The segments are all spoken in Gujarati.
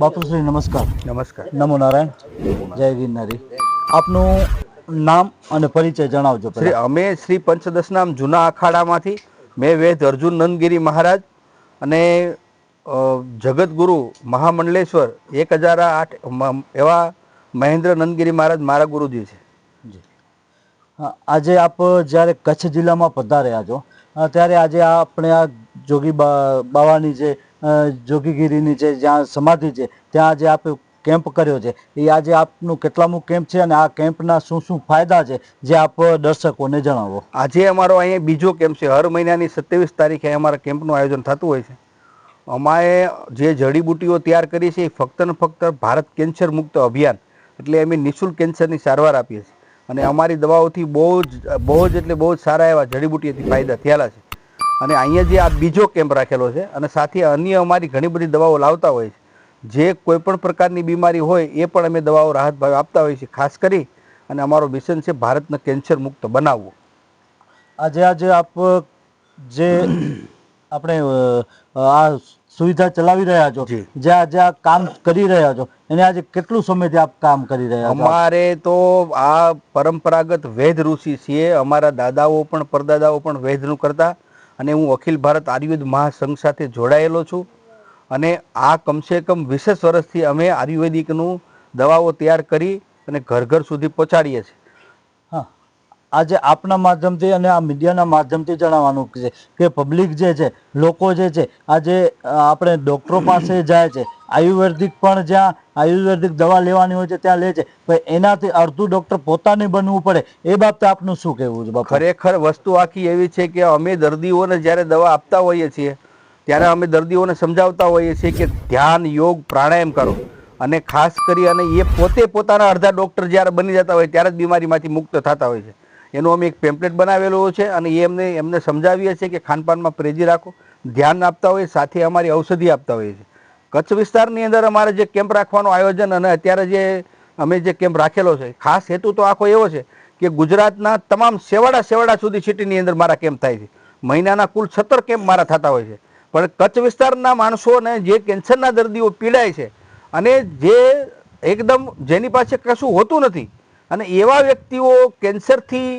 બાપુશ્રી નમસ્કાર. નમસ્કાર. નમો નારાયણ. જય ગિરનારી. આપનું નામ અને પરિચય જણાવજો શ્રી અમે શ્રી પંચદશનામ જૂના અખાડામાંથી. મેં વેદ અર્જુન નંદગીરી મહારાજ અને જગતગુરુ મહામંડલેશ્વર એક હજાર આઠ એવા મહેન્દ્ર નંદગીરી મહારાજ મારા ગુરુજી છે. આજે આપ જ્યારે કચ્છ જિલ્લામાં પધાર્યા છો ત્યારે આજે આ આપણે આ જોગી બાવાની જે જોગીગીરીની જે જ્યાં સમાધિ છે, ત્યાં આજે આપે કેમ્પ કર્યો છે. એ આજે આપનું કેટલામું કેમ્પ છે અને આ કેમ્પના શું શું ફાયદા છે, જે આપ દર્શકોને જણાવો. આજે અમારો અહીંયા બીજો કેમ્પ છે. હર મહિનાની સત્યાવીસ તારીખે અમારા કેમ્પનું આયોજન થતું હોય છે. અમારે જે જડીબુટીઓ તૈયાર કરી છે, એ ફક્ત ને ફક્ત ભારત કેન્સર મુક્ત અભિયાન, એટલે અમે નિઃશુલ્ક કેન્સરની સારવાર આપીએ છીએ. અને અમારી દવાઓથી બહુ જ બહુ જ એટલે બહુ જ સારા એવા જડીબુટીઓથી ફાયદા થયેલા છે. અને અહીંયા જે આ બીજો કેમ્પ રાખેલો છે અને સાથે અન્ય અમારી ઘણી બધી દવાઓ લાવતા હોય છે. જે કોઈ પણ પ્રકારની બીમારી હોય એ પણ અમે દવાઓ રાહત ભાવે આપતા હોઈએ છીએ ખાસ કરી અને અમારો મિશન છે ભારતને કેન્સર મુક્ત બનાવવું. આજે આજે આપ જે આપણે આ સુવિધા ચલાવી રહ્યા છો જી. આજે આ કામ કરી રહ્યા છો એને આજે કેટલું સમયથી આપ કામ કરી રહ્યા અમારે તો આ પરંપરાગત વેદ ઋષિ છીએ. અમારા દાદાઓ પણ પરદાદાઓ પણ વૈદનું કરતા. અને હું અખિલ ભારત આયુર્વેદ મહાસંઘ સાથે જોડાયેલો છું. અને આ કમસે કમ વીસેક વર્ષથી અમે આયુર્વેદિકનું દવાઓ તૈયાર કરી અને ઘર ઘર સુધી પહોંચાડીએ છીએ. હા, આજે આપના માધ્યમથી અને આ મીડિયાના માધ્યમથી જણાવવાનું છે કે પબ્લિક જે છે, લોકો જે છે, આજે આપણે ડૉક્ટરો પાસે જાય છે આયુર્વેદિક પણ જ્યાં આયુર્વેદિક દવા લેવાની હોય છે, ત્યાં લે છે. પણ એનાથી અડધું ડૉક્ટર પોતાને બનવું પડે. એ બાબતે આપનું શું કહેવું છે ખરેખર વસ્તુ આખી એવી છે કે અમે દર્દીઓને જ્યારે દવા આપતા હોઈએ છીએ, ત્યારે અમે દર્દીઓને સમજાવતા હોઈએ છીએ કે ધ્યાન, યોગ, પ્રાણાયામ કરો. અને ખાસ કરી અને એ પોતે પોતાના અડધા ડૉક્ટર જ્યારે બની જતા હોય ત્યારે જ બીમારીમાંથી મુક્ત થતા હોય છે. એનું અમે એક પેમ્પલેટ બનાવેલું છે અને એ એમને એમને સમજાવીએ છીએ કે ખાનપાનમાં પ્રેજી રાખો, ધ્યાન આપતા હોઈએ સાથે અમારી ઔષધિ આપતા હોઈએ છીએ. કચ્છ વિસ્તારની અંદર અમારે જે કેમ્પ રાખવાનું આયોજન અને અત્યારે જે અમે જે કેમ્પ રાખેલો છે, ખાસ હેતુ તો આખો એવો છે કે ગુજરાતના તમામ સેવાડા સેવાડા સુધી સિટીની અંદર મારા કેમ્પ થાય છે. મહિનાના કુલ સત્તર કેમ્પ મારા થતા હોય છે. પણ કચ્છ વિસ્તારના માણસોને જે કેન્સરના દર્દીઓ પીડાય છે અને જે એકદમ જેની પાસે કશું હોતું નથી અને એવા વ્યક્તિઓ કેન્સરથી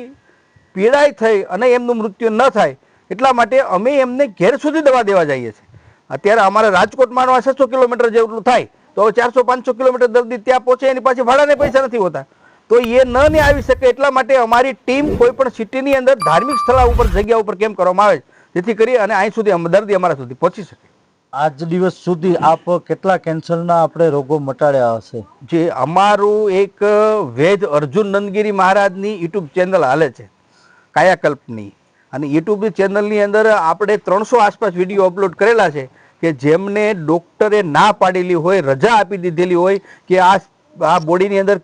પીડાય થઈ અને એમનું મૃત્યુ ન થાય એટલા માટે અમે એમને ઘેર સુધી દવા દેવા જઈએ છીએ. અત્યારે અમારે રાજકોટ માનવા છસો કિલોમીટર જેટલું થાય તો હવે ચારસો પાંચસો કિલોમીટર દર્દી ત્યાં પહોંચે એની પાસે ભાડાને પૈસા નથી હોતા. તો એ ન ને આવી શકે એટલા માટે અમારી ટીમ કોઈ પણ સિટીની અંદર ધાર્મિક સ્થળ ઉપર જગ્યા ઉપર કેમ કરવામાં આવે છે જેથી કરી અને અહીં સુધી દર્દી અમારા સુધી પહોંચી શકે. આજ દિવસ સુધી આપ કેટલા કેન્સરના આપણે રોગો મટાડ્યા હશે? જે અમારું એક વેદ અર્જુન નંદગીરી મહારાજની યુટ્યુબ ચેનલ હાલે છે કાયાકલ્પની. અને યુટ્યુબ ચેનલની અંદર આપણે ત્રણસો આસપાસ વીડિયો અપલોડ કરેલા છે કે જેમને ડૉક્ટરે ના પાડેલી હોય, રજા આપી દીધેલી હોય કે આ આ બોડીની અંદર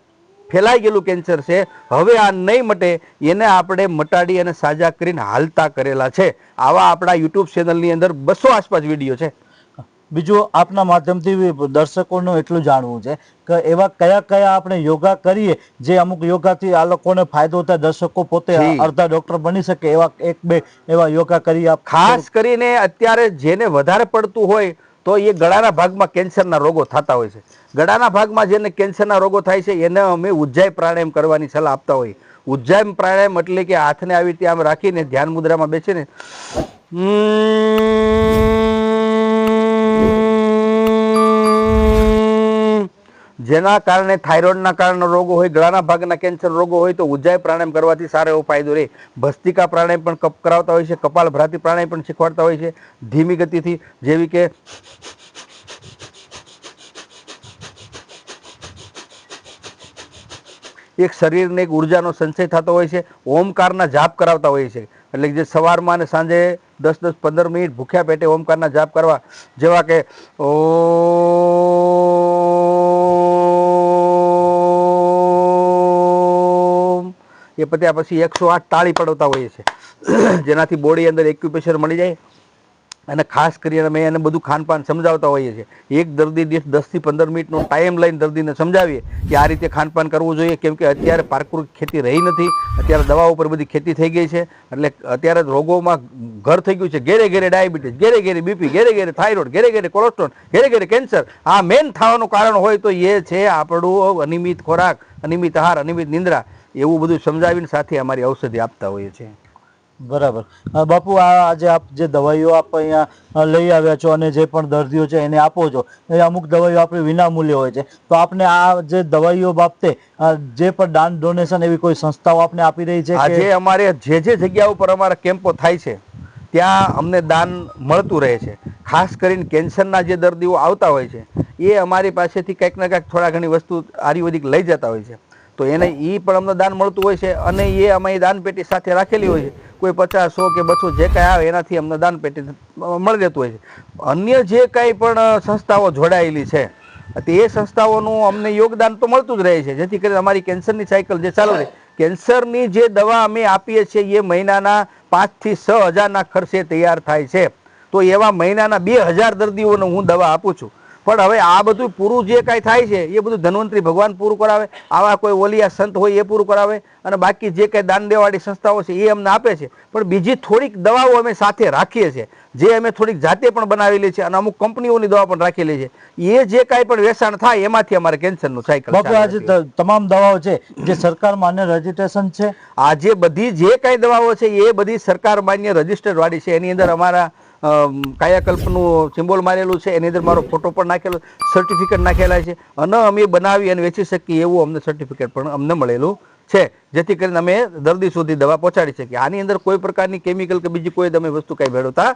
ફેલાઈ ગયેલું કેન્સર છે, હવે આ નહીં મટે, એને આપણે મટાડી અને સાજા કરીને હાલતા કરેલા છે. આવા આપણા યુટ્યુબ ચેનલની અંદર બસો આસપાસ વીડિયો છે. બીજું આપના માધ્યમથી દર્શકોનું એટલું જાણવું છે કે એવા કયા કયા આપણે યોગા કરીએ જે અમુક યોગાથી આ લોકોને ફાયદો થાય દર્શકો પોતે અડધા ડોક્ટર બની શકે એવા એક બે એવા યોગા કરી આપ ખાસ કરીને અત્યારે જેને વધારે પડતું હોય તો એ ગળાના ભાગમાં કેન્સરના રોગો થતા હોય છે. ગળાના ભાગમાં જેને કેન્સરના રોગો થાય છે એને અમે ઉજ્જાય પ્રાણાયામ કરવાની સલાહ આપતા હોઈએ. ઉજ્જાય પ્રાણાયામ એટલે કે હાથને આવી રીતે આમ રાખીને ધ્યાન મુદ્રામાં બેસીને જેના કારણે થાઇરોઇડના કારણે રોગો હોય, ગળાના ભાગના કેન્સર રોગો હોય, તો ઉજાય પ્રાણાયામ કરવાથી સારો એવો ફાયદો રહે. ભસ્તિકા પ્રાણાયામ પણ કપ કરાવતા હોય છે કપાલ ભ્રાતિ પ્રાણાયામ પણ શીખવાડતા હોય છે. ધીમી ગતિથી, જેવી કે એક શરીરને એક ઉર્જાનો સંચય થતો હોય છે, ઓમકારના જાપ કરાવતા હોય છે. એટલે જે સવારમાં અને સાંજે દસ દસ પંદર મિનિટ ભૂખ્યા પેટે ઓમકારના જાપ કરવા, જેવા કે, ઓમ એ પત્યા પછી એકસો આઠ તાળી પડવતા હોઈએ છીએ. જેનાથી બોડી અંદર એક્યુપ્રેશર મળી જાય. અને ખાસ કરીને અમે એને બધું ખાનપાન સમજાવતા હોઈએ છીએ. એક દર્દી દીઠ દસથી પંદર મિનિટનો ટાઈમ લઈને દર્દીને સમજાવીએ કે આ રીતે ખાનપાન કરવું જોઈએ, કેમ કે અત્યારે પારકૃત ખેતી રહી નથી, અત્યારે દવા ઉપર બધી ખેતી થઈ ગઈ છે, એટલે અત્યારે રોગોમાં ઘર થઈ ગયું છે. ઘેરે ઘેરે ડાયાબિટીસ, ઘેરે ઘેરે બીપી ઘેરે ઘેરે થાઇરોઇડ ઘેરે ઘેરે કોલેસ્ટ્રોલ ઘેરે ઘેરે કેન્સર આ મેન થવાનું કારણ હોય તો એ છે આપણું અનિયમિત ખોરાક, અનિયમિત આહાર, અનિયમિત નિંદ્રા, એવું બધું સમજાવીને સાથે અમારી ઔષધિ આપતા હોઈએ છીએ. બરાબર. બાપુ, આ આજે આપ જે દવાઈઓ આપ અહીંયા લઈ આવ્યા છો અને જે પણ દર્દીઓ છે એને આપો છો, એ અમુક દવાઈઓ આપણે વિનામૂલ્ય હોય છે. તો આપને આ જે દવાઈઓ બાબતે જે પણ દાન, ડોનેશન એવી કોઈ સંસ્થાઓ આપને આપી રહી છે આજે અમારે જે જે જગ્યા ઉપર અમારા કેમ્પો થાય છે, ત્યાં અમને દાન મળતું રહે છે. ખાસ કરીને કેન્સરના જે દર્દીઓ આવતા હોય છે, એ અમારી પાસેથી કંઈક ને કંઈક થોડા ઘણી વસ્તુ આયુર્વેદિક લઈ જતા હોય છે. તો એને એ પણ અમને દાન મળતું હોય છે અને એ અમે દાન પેટી સાથે રાખેલી હોય છે. કોઈ પચાસ સો કે બસો જે કાંઈ આવે એનાથી અમને દાન પેટી મળી જતું હોય છે. અન્ય જે કાંઈ પણ સંસ્થાઓ જોડાયેલી છે, તે એ સંસ્થાઓનું અમને યોગદાન તો મળતું જ રહે છે. જેથી કરીને અમારી કેન્સરની સાયકલ જે ચાલુ રહે, કેન્સરની જે દવા અમે આપીએ છીએ, એ મહિનાના પાંચથી છ હજારના ખર્ચે તૈયાર થાય છે. તો એવા મહિનાના બે હજાર દર્દીઓને હું દવા આપું છું. પણ હવે આ બધું પૂરું જે કાંઈ થાય છે એ બધું ધન્વંતરી ભગવાન પૂરું કરાવે આવા કોઈ ઓલિયા સંત હોય એ પૂરું કરાવે અને બાકી જે કાંઈ દાન દેવાળી સંસ્થાઓ છે એ અમને આપે છે. પણ બીજી થોડીક દવાઓ અમે સાથે રાખીએ છીએ જે અમે થોડીક જાતે પણ બનાવેલી છે અને અમુક કંપનીઓની દવા પણ રાખેલી છે. એ જે કાંઈ પણ વેચાણ થાય એમાંથી અમારે કેન્સરનું સાયકલ બાપુ આજે તમામ દવાઓ છે જે સરકાર માન્ય રજીસ્ટ્રેશન છે? આ જે બધી જે કાંઈ દવાઓ છે એ બધી સરકાર માન્ય રજીસ્ટર્ડ વાળી છે. એની અંદર અમારા અમ, કાયાકલ્પનું સિમ્બોલ મારેલું છે. એની અંદર મારો ફોટો પણ નાખેલો સર્ટિફિકેટ નાખેલા છે. અને અમે બનાવી અને વેચી શકીએ એવું અમને સર્ટિફિકેટ પણ અમને મળેલું છે. જેથી કરીને અમે દર્દી સુધી દવા પહોંચાડી શકીએ. આની અંદર કોઈ પ્રકારની કેમિકલ કે બીજી કોઈ તમે વસ્તુ કાંઈ ભેળવતા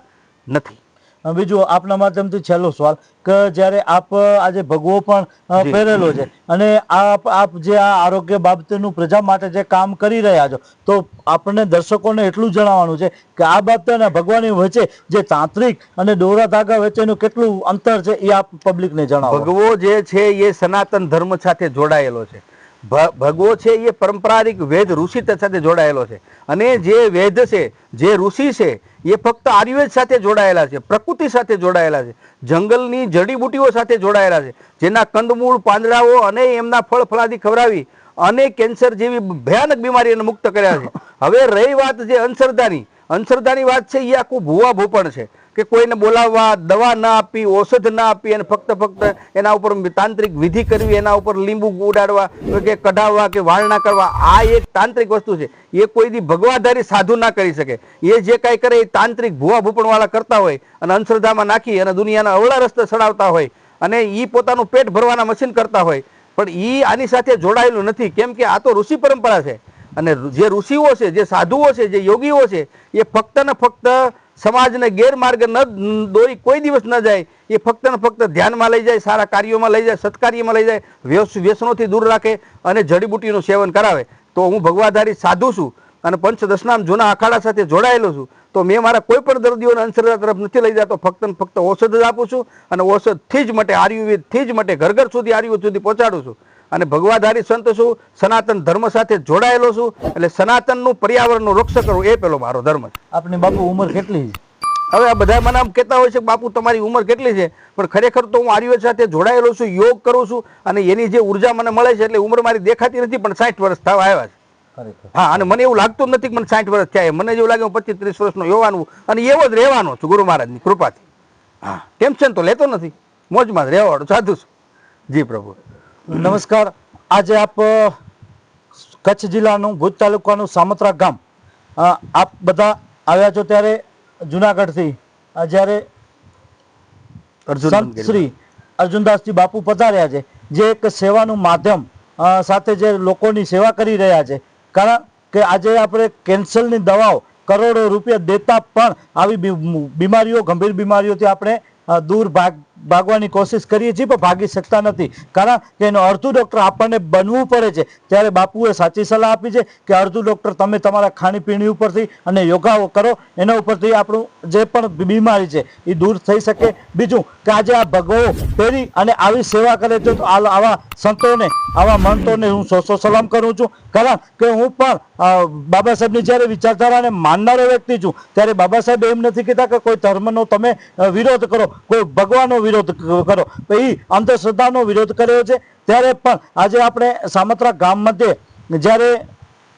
નથી. બીજું આપના માધ્યમથી છેલ્લો સવાલ કે જ્યારે આપ આજે ભગવો પણ પહેરેલો છે અને આપ આપ જે આ આરોગ્ય બાબતેનું પ્રજા માટે જે કામ કરી રહ્યા છો તો આપણને દર્શકોને એટલું જણાવવાનું છે કે આ બાબતે અને ભગવાની વચ્ચે જે તાંત્રિક અને દોરા ધાગા વચ્ચેનું કેટલું અંતર છે એ આપ પબ્લિકને જણાવો. ભગવો જે છે એ સનાતન ધર્મ સાથે જોડાયેલો છે. ભગવો છે એ પરંપરારિક વેદ ઋષિ સાથે જોડાયેલો છે. અને જે વેદ છે જે ઋષિ છે એ ફક્ત આયુર્વેદ સાથે જોડાયેલા છે પ્રકૃતિ સાથે જોડાયેલા છે જંગલની જડીબુટીઓ સાથે જોડાયેલા છે જેના કંદમૂળ પાંદડાઓ અને એમના ફળ ફળાદી ખવડાવી અને કેન્સર જેવી ભયાનક બીમારીને મુક્ત કર્યા છે. હવે રહી વાત જે અંધશ્રદ્ધાની અંધશ્રદ્ધાની વાત છે એ આખું ભૂવા ભૂપણ છે કે કોઈને બોલાવવા, દવા ના આપી, ઔષધ ના આપી, અને ફક્ત ફક્ત એના ઉપર તાંત્રિક વિધિ કરવી, એના ઉપર લીંબુ ઉડાડવા, કે કઢાવવા, કે વાળ ના કરવા, આ એક તાંત્રિક વસ્તુ છે. એ કોઈ દી ભગવાધારી સાધુ ના કરી શકે. એ જે કાંઈ કરે એ તાંત્રિક ભૂવા ભૂપણવાળા કરતા હોય અને અંધશ્રદ્ધામાં નાખી અને દુનિયાના અવળા રસ્તે ચડાવતા હોય અને એ પોતાનું પેટ ભરવાના મશીન કરતા હોય. પણ એ આની સાથે જોડાયેલું નથી. કેમ કે આ તો ઋષિ પરંપરા છે. અને જે ઋષિઓ છે, જે સાધુઓ છે, જે યોગીઓ છે, એ ફક્ત ને ફક્ત સમાજને ગેરમાર્ગે ન દોરી કોઈ દિવસ ન જાય, એ ફક્ત ને ફક્ત ધ્યાનમાં લઈ જાય, સારા કાર્યોમાં લઈ જાય, સત્કાર્યમાં લઈ જાય, વ્યસ વ્યસનોથી દૂર રાખે અને જડીબુટીનું સેવન કરાવે. તો હું ભગવાધારી સાધુ છું અને પંચ દશનામ જૂના અખાડા સાથે જોડાયેલો છું. તો મેં મારા કોઈ પણ દર્દીઓને અંધશ્રદ્ધા તરફ નથી લઈ જતો, ફક્ત ફક્ત ઔષધ જ આપું છું અને ઔષધથી જ માટે આયુર્વેદથી જ માટે ઘર ઘર સુધી આયુર્વેદ સુધી પહોંચાડું છું. અને ભગવાધારી સંત છું સનાતન ધર્મ સાથે જોડાયેલો છું એટલે સનાતનનું પર્યાવરણનું રક્ષ કરવું એ પેલો મારો ધર્મ છે. આપની બાપુ ઉંમર કેટલી છે? હવે આ બધા મને આમ કહેતા હોય છે બાપુ તમારી ઉંમર કેટલી છે? પણ ખરેખર તો હું આર્યુવેદ સાથે જોડાયેલો છું યોગ કરું છું અને એની જે ઊર્જા મને મળે છે એટલે ઉંમર મારી દેખાતી નથી પણ સાઠ વર્ષ થવા આવ્યા છે. હા અને મને એવું લાગતું નથી કે મને સાઠ વર્ષ થયા મને જેવું લાગે હું પચીસ ત્રીસ વર્ષનો યુવાનું અને એવો જ રહેવાનો છું ગુરુ મહારાજની કૃપાથી. હા ટેન્શન તો લેતો નથી. મોજમાં જ રહેવાડો સાધુ છું. જી પ્રભુ. નમસ્કાર. આજે આપ કચ્છ જિલ્લાનું ભુજ તાલુકાનું સામત્રા ગામ આપ બધા આવ્યા છો ત્યારે જુનાગઢથી. જ્યારે અર્જુન સંત શ્રી અર્જુનદાસજી બાપુ પધાર્યા છે જે એક સેવાનું માધ્યમ સાથે જે લોકોની સેવા કરી રહ્યા છે. કારણ કે આજે આપણે કેન્સરની દવાઓ કરોડો રૂપિયા દેતા પણ આવી બીમારીઓ ગંભીર બીમારીઓથી આપણે દૂર ભાગ ભાગવાની કોશિશ કરીએ છીએ, પણ ભાગી શકતા નથી. કારણ કે એનો અડધું ડૉક્ટર આપણને બનવું પડે છે. ત્યારે બાપુએ સાચી સલાહ આપી છે કે અડધું ડૉક્ટર તમે તમારા ખાણીપીણી ઉપરથી અને યોગા કરો. એના ઉપરથી આપણું જે પણ બીમારી છે એ દૂર થઈ શકે. બીજું કે આજે આ ભગવો પહેરી અને આવી સેવા કરે છે, તો આવા સંતોને, આવા મંતોને હું સો સો સલામ કરું છું. કારણ કે હું પણ બાબા સાહેબની જ્યારે વિચારધારાને માનનારો વ્યક્તિ છું, ત્યારે બાબા સાહેબ એમ નથી કહેતા કે કોઈ ધર્મનો તમે વિરોધ કરો. કોઈ ભગવાનનો વિરોધ કરો. તો એ અંધશ્રદ્ધાનો વિરોધ કર્યો છે. ત્યારે પણ આજે આપણે સામત્રા ગામ મધ્યે જ્યારે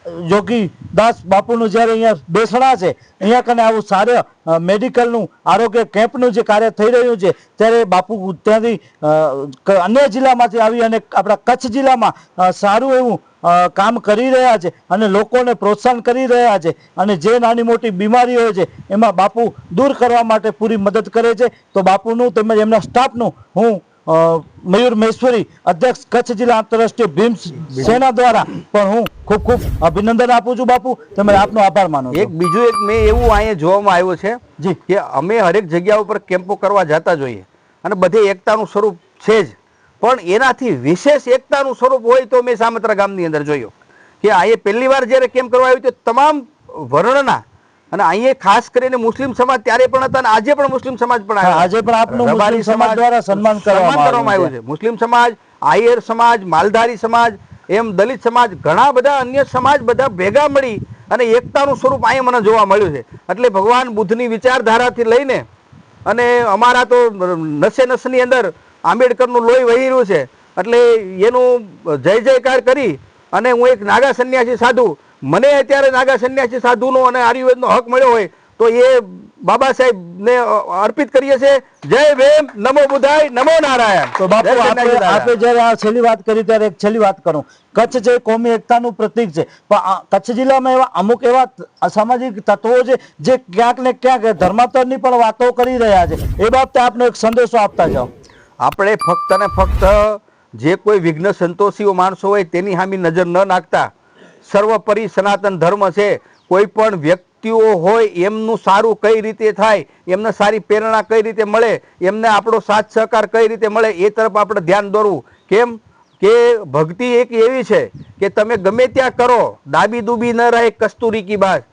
યોગી દાસ બાપુનું જ્યારે અહીંયા બેસણા છે, અહીંયા કને આવું સારું મેડિકલનું આરોગ્ય કેમ્પનું જે કાર્ય થઈ રહ્યું છે, ત્યારે બાપુ ત્યાંથી અન્ય જિલ્લામાંથી આવી અને આપણા કચ્છ જિલ્લામાં સારું એવું કામ કરી રહ્યા છે અને લોકોને પ્રોત્સાહન કરી રહ્યા છે અને જે નાની મોટી બીમારીઓ છે, એમાં બાપુ દૂર કરવા માટે પૂરી મદદ કરે છે. તો બાપુનું તેમજ એમના સ્ટાફનું હું મયુર મહેશ્વરી અધ્યક્ષ કચ્છ જિલ્લા આંતરરાષ્ટ્રીય ભીમ સેના દ્વારા. પણ હું ખૂબ ખૂબ અભિનંદન આપું છું બાપુ. તમે આપનો આભાર માનો એક બીજું એક મેં એવું અહીંયા જોવામાં આવ્યું છે જી. કે અમે હરેક જગ્યા ઉપર કેમ્પો કરવા જતા જોઈએ. અને બધે એકતાનું સ્વરૂપ છે જ. પણ એનાથી વિશેષ એકતાનું સ્વરૂપ હોય તો મેં સામત્રા ગામની અંદર જોયું. કે અહીંયા પહેલી વાર જ્યારે કેમ્પ કરવા આવ્યું તો તમામ વર્ણના અને અહીંયા ખાસ કરીને મુસ્લિમ સમાજ ત્યારે પણ હતા અને આજે પણ મુસ્લિમ સમાજ પણ આવ્યા. આજે પણ આપનું મુસ્લિમ સમાજ દ્વારા સન્માન કરવામાં આવ્યું. છે મુસ્લિમ સમાજ આયર સમાજ માલધારી સમાજ એમ દલિત સમાજ ઘણા બધા અન્ય સમાજ બધા ભેગા મળી અને એકતાનું સ્વરૂપ અહીંયા મને જોવા મળ્યું છે એટલે ભગવાન બુદ્ધની વિચારધારાથી લઈને અને અમારા તો નસે નસની અંદર આંબેડકરનું લોહી વહી રહ્યું છે એટલે એનું જય જયકાર કરી અને હું એક નાગા સંન્યાસી સાધુ મને અત્યારે નાગા સંન્યાસી સાધુનો અને આયુર્વેદનો હક મળ્યો હોય તો એ બાબા સાહેબને અર્પિત કરીએ છીએ. જય ભીમ નમો બુધાય નમો નારાયણ. તો બાપુ સન્યાસી જ્યારે આ છેલ્લી વાત કરી ત્યારે એક છેલ્લી વાત કરું. કચ્છ જે કોમી એકતાનું પ્રતીક છે. પણ કચ્છ જિલ્લામાં એવા અમુક એવા અસામાજિક તત્વો છે જે ક્યાંક ને ક્યાંક ધર્માંતરની પણ વાતો કરી રહ્યા છે. એ બાબતે આપનો એક સંદેશો આપતા જાઓ. આપણે ફક્ત ને ફક્ત જે કોઈ વિઘ્ન સંતોષીઓ માણસો હોય તેની સામે નજર ન નાખતા. સર્વોપરી સનાતન ધર્મ છે. કોઈ પણ વ્યક્તિઓ હોય, એમનું સારું કઈ રીતે થાય, એમને સારી પ્રેરણા કઈ રીતે મળે, એમને આપણો સાથ સહકાર કઈ રીતે મળે, એ તરફ આપણે ધ્યાન દોરવું. કેમ? કે ભક્તિ એક એવી છે કે તમે ગમે ત્યાં કરો દાબી દૂબી ન રહે કસ્તુરી કી બાત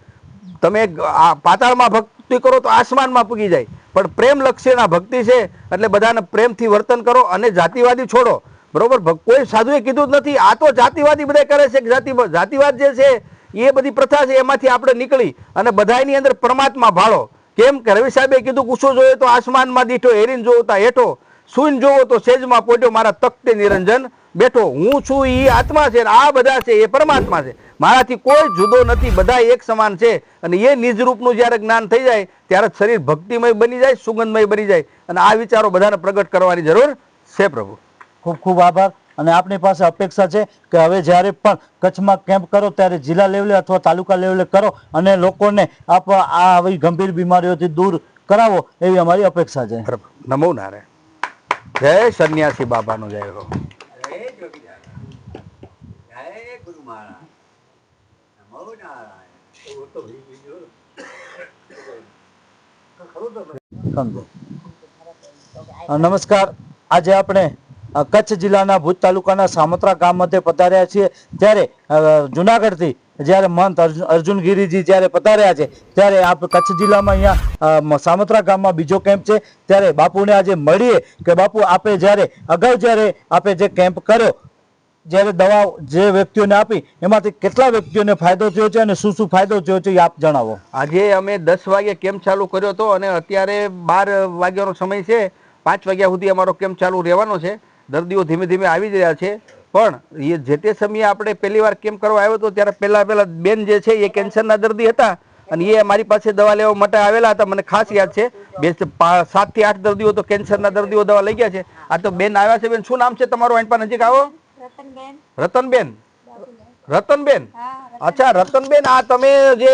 તમે આ પાતાળમાં ભક્તિ કરો તો આસમાનમાં પૂગી જાય. પણ પ્રેમ લક્ષ્યના ભક્તિ છે, એટલે બધાને પ્રેમથી વર્તન કરો અને જાતિવાદી છોડો. બરોબર? કોઈ સાધુએ કીધું નથી. આ તો જાતિવાદી બધા કરે છે. જાતિ જાતિવાદ જે છે, એ બધી પ્રથા છે, એમાંથી આપણે નીકળી અને બધાની અંદર પરમાત્મા ભાળો. કેમ કે રવિ સાહેબે કીધું ગુસ્સો જોયો તો આસમાનમાં દીઠો, હેરીન જોવો તો હેઠો. સૂન જોવો તો સેજમાં પોટ્યો, મારા તખતે નિરંજન બેઠો. હું છું એ આત્મા છે આ બધા છે, એ પરમાત્મા છે. મારાથી કોઈ જુદો નથી. બધા એક સમાન છે. અને એ નિજરૂપનું જ્યારે જ્ઞાન થઈ જાય, ત્યારે શરીર ભક્તિમય બની જાય, સુગંધમય બની જાય. અને આ વિચારો બધાને પ્રગટ કરવાની જરૂર છે પ્રભુ. ખૂબ ખૂબ આભાર અને આપની પાસે અપેક્ષા છે કે હવે જ્યારે પણ કચ્છમાં કેમ્પ કરો ત્યારે જિલ્લા લેવલે અથવા તાલુકા લેવલે કરો અને લોકોને આપ આ આવી ગંભીર બીમારીઓથી દૂર કરાવો એવી અમારી અપેક્ષા છે. નમો નારે જય સન્યાસી બાબાનો જય હો. જય ગુરુ મહારાજ. નમો નારાયણ. નમસ્કાર. આજે આપણે કચ્છ જિલ્લાના ભુજ તાલુકાના સામત્રા ગામ મધ્યે પધાર્યા છીએ. ત્યારે જુનાગઢથી જ્યારે અર્જુન અર્જુનગીરીજી જ્યારે પધાર્યા છે, ત્યારે આપ કચ્છ જિલ્લામાં અહીંયા સામત્રા ગામમાં બીજો કેમ્પ છે. ત્યારે બાપુને આજે મળીએ કે બાપુ આપે જ્યારે, અગાઉ જ્યારે આપે જે કેમ્પ કર્યો, જ્યારે દવા જે વ્યક્તિઓને આપી, એમાંથી કેટલા વ્યક્તિઓને ફાયદો થયો છે અને શું શું ફાયદો થયો છે એ આપ જણાવો. આજે અમે દસ વાગે કેમ્પ ચાલુ કર્યો હતો અને અત્યારે બાર વાગ્યાનો સમય છે. પાંચ વાગ્યા સુધી અમારો કેમ્પ ચાલુ રહેવાનો છે. દર્દીઓ ધીમે ધીમે આવી જ રહ્યા છે. પણ એ જે તે સમયે આપણે પહેલી વાર કેમ કરવા આવ્યો હતો ત્યારે પહેલાં પહેલાં બેન જે છે એ કેન્સરના દર્દી હતા અને એ મારી પાસે દવા લેવા માટે આવેલા હતા. મને ખાસ યાદ છે બે સાતથી આઠ દર્દીઓ તો કેન્સરના દર્દીઓ દવા લઈ ગયા છે. આ તો બેન આવ્યા છે બેન. શું નામ છે તમારું આઈન પર નજીક આવો? રતનબેન. રતનબેન? અચ્છા રતનબેન આ તમે જે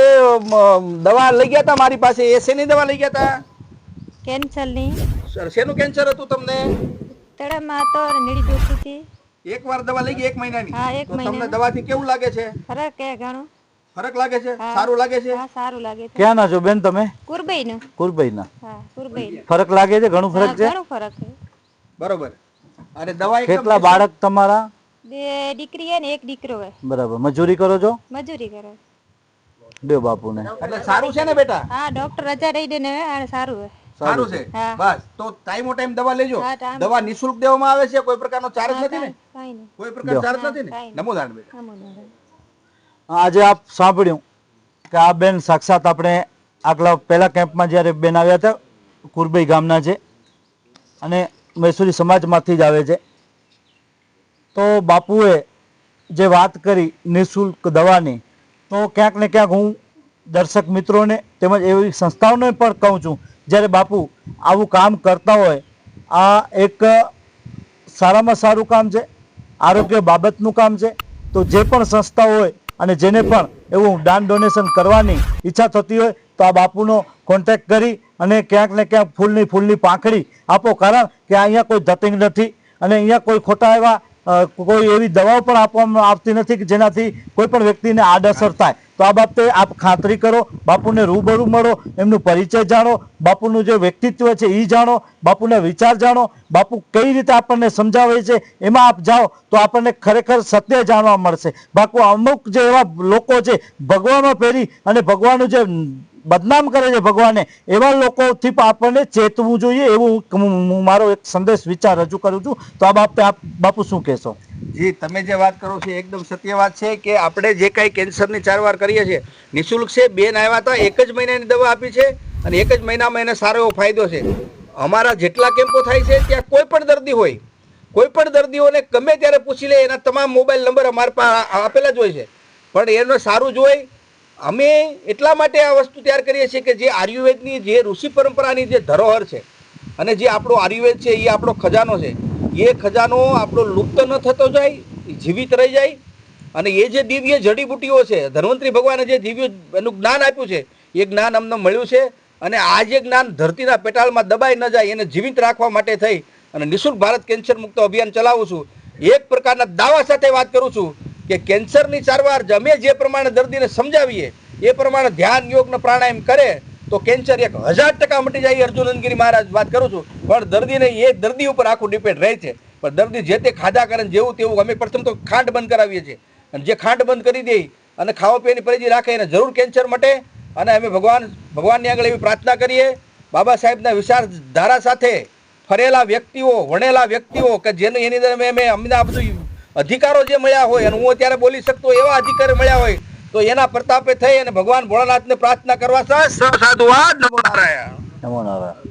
દવા લઈ ગયા હતા મારી પાસે એ શેની દવા લઈ ગયા હતા કેન્સરની. સર, શેનું કેન્સર હતું તમને? તળામાં હતો નીડી દુખતી હતી. એક વાર દવા લઈ ગઈ એક મહિનાની? હા, એક તો તમને દવાથી કેવું લાગે છે? ફરક કે ઘણું. ફરક લાગે છે? સારું લાગે છે? હા સારું લાગે છે. ક્યાં ના છો બેન તમે? કુરબઈ નું કુરબઈના. હા કુરબઈ ફરક લાગે છે? ઘણું ફરક છે? ઘણું ફરક છે. બરોબર. અને દવા કેટલા બાળક તમારા? બે દીકરી હે ને એક દીકરો હે. બરાબર. મજૂરી કરો છો? મજૂરી કરે. બે બાપુને. એટલે સારું છે ને બેટા? હા ડોક્ટર રજા દઈ દે ને સારું હે. સારું છે. બસ. તો ટાઈમો ટાઈમ દવા લેજો. દવા નિશુલ્ક દેવામાં આવે છે? કોઈ પ્રકારનો ચાર્જ નથી ને? કોઈ પ્રકાર ચાર્જ નથી ને? નમો બેટા. આજે આપ સાંભળ્યું કે આ બેન સાક્ષાત આપણે આગલા પહેલા કેમ્પમાં જ્યારે બેન આવ્યા હતા કુરબઈ ગામના છે અને મૈસુરી સમાજમાંથી જ આવે છે. તો બાપુએ જે વાત કરી નિઃશુલ્ક દવાની તો ક્યાંક ને ક્યાંક હું દર્શક મિત્રોને તેમજ એવી સંસ્થાઓને પણ કહું છું જ્યારે બાપુ આવું કામ કરતા હોય, આ એક સારામાં સારું કામ છે, આરોગ્ય બાબતનું કામ છે, તો જે પણ સંસ્થા હોય અને જેને પણ એવું દાન ડોનેશન કરવાની ઈચ્છા થતી હોય, તો આ બાપુનો કોન્ટેક્ટ કરી અને ક્યાંક ને ક્યાંક ફૂલની ફૂલની પાંખડી આપો. કારણ કે અહીંયા કોઈ ધતિંગ નથી અને અહીંયા કોઈ ખોટા એવા કોઈ એવી દવાઓ પણ આપવામાં આવતી નથી કે જેનાથી કોઈ પણ વ્યક્તિને આડઅસર થાય. તો આ બાબતે આપ ખાતરી કરો, બાપુને રૂબરૂ મળો, એમનું પરિચય જાણો, બાપુનું જે વ્યક્તિત્વ છે એ જાણો, બાપુના વિચાર જાણો, બાપુ કઈ રીતે આપણને સમજાવે છે એમાં આપ જાઓ, તો આપણને ખરેખર સત્ય જાણવા મળશે. બાપુ અમુક જે એવા લોકો છે ભગવાનો પહેરી અને ભગવાનનું જે બદનામ કરે છે ભગવાને. એવા લોકોથી પણ આપણને ચેતવું જોઈએ એવું હું મારો એક સંદેશ, વિચાર રજૂ કરું છું. તો આ બાબતે આપ, બાપુ શું કહેશો? જી, તમે જે વાત કરો છો એકદમ સત્ય વાત છે કે આપણે જે કાંઈ કેન્સરની સારવાર કરીએ છીએ, નિઃશુલ્ક છે, બેન આવ્યા હતા, એક જ મહિનાની દવા આપી છે અને એક જ મહિનામાં એને સારો એવો ફાયદો છે. અમારા જેટલા કેમ્પો થાય છે ત્યાં કોઈ પણ દર્દી હોય, કોઈ પણ દર્દીઓને ગમે ત્યારે પૂછી લે, એના તમામ મોબાઈલ નંબર અમારા પાસે આપેલા જ હોય છે. પણ એનો સારું જોઈ અમે એટલા માટે આ વસ્તુ તૈયાર કરીએ છીએ કે જે આયુર્વેદની જે ઋષિ પરંપરાની જે ધરોહર છે અને જે આપણો આયુર્વેદ છે, એ આપણો ખજાનો છે, એ ખજાનો આપણો લુપ્ત ન થતો જાય જીવિત રહી જાય અને એ જે દિવ્ય જડીબુટીઓ છે, ધન્વંતરી ભગવાને જે દિવ્ય એનું જ્ઞાન આપ્યું છે, એ જ્ઞાન અમને મળ્યું છે અને આ જે જ્ઞાન ધરતીના પેટાળમાં દબાઈ ન જાય, એને જીવિત રાખવા માટે થઈ અને નિઃશુલ્ક ભારત કેન્સર મુક્ત અભિયાન ચલાવું છું. એક પ્રકારના દાવા સાથે વાત કરું છું. કે કેન્સરની સારવાર અમે જે પ્રમાણે દર્દીને સમજાવીએ, એ પ્રમાણે ધ્યાન યોગને પ્રાણાયામ કરે, તો કેન્સર એક હજાર ટકા મટી જાય અર્જુનંદગીરી મહારાજ વાત કરું છું. પણ દર્દીને એ દર્દી ઉપર આખું ડિપેન્ડ રહે છે. પણ દર્દી જે તે ખાધા કરે જેવું તેવું અમે પ્રથમ તો ખાંડ બંધ કરાવીએ છીએ. અને જે ખાંડ બંધ કરી દે અને ખાવા પીવાની પરેજી રાખે એને જરૂર કેન્સર મટે અને અમે ભગવાન, ભગવાનની આગળ એવી પ્રાર્થના કરીએ. બાબા સાહેબના વિચાર ધારા સાથે ફરેલા વ્યક્તિઓ, વણેલા વ્યક્તિઓ કે જેનું એની અંદર અમે આ બધું અધિકારો જે મળ્યા હોય અને હું અત્યારે બોલી શકતો એવા અધિકાર મળ્યા હોય તો એના પ્રતાપે થઈ અને ભગવાન ભોળાનાથને પ્રાર્થના કરવા સાધુવાદ નમો નારાયણ. નમો નારાયણ.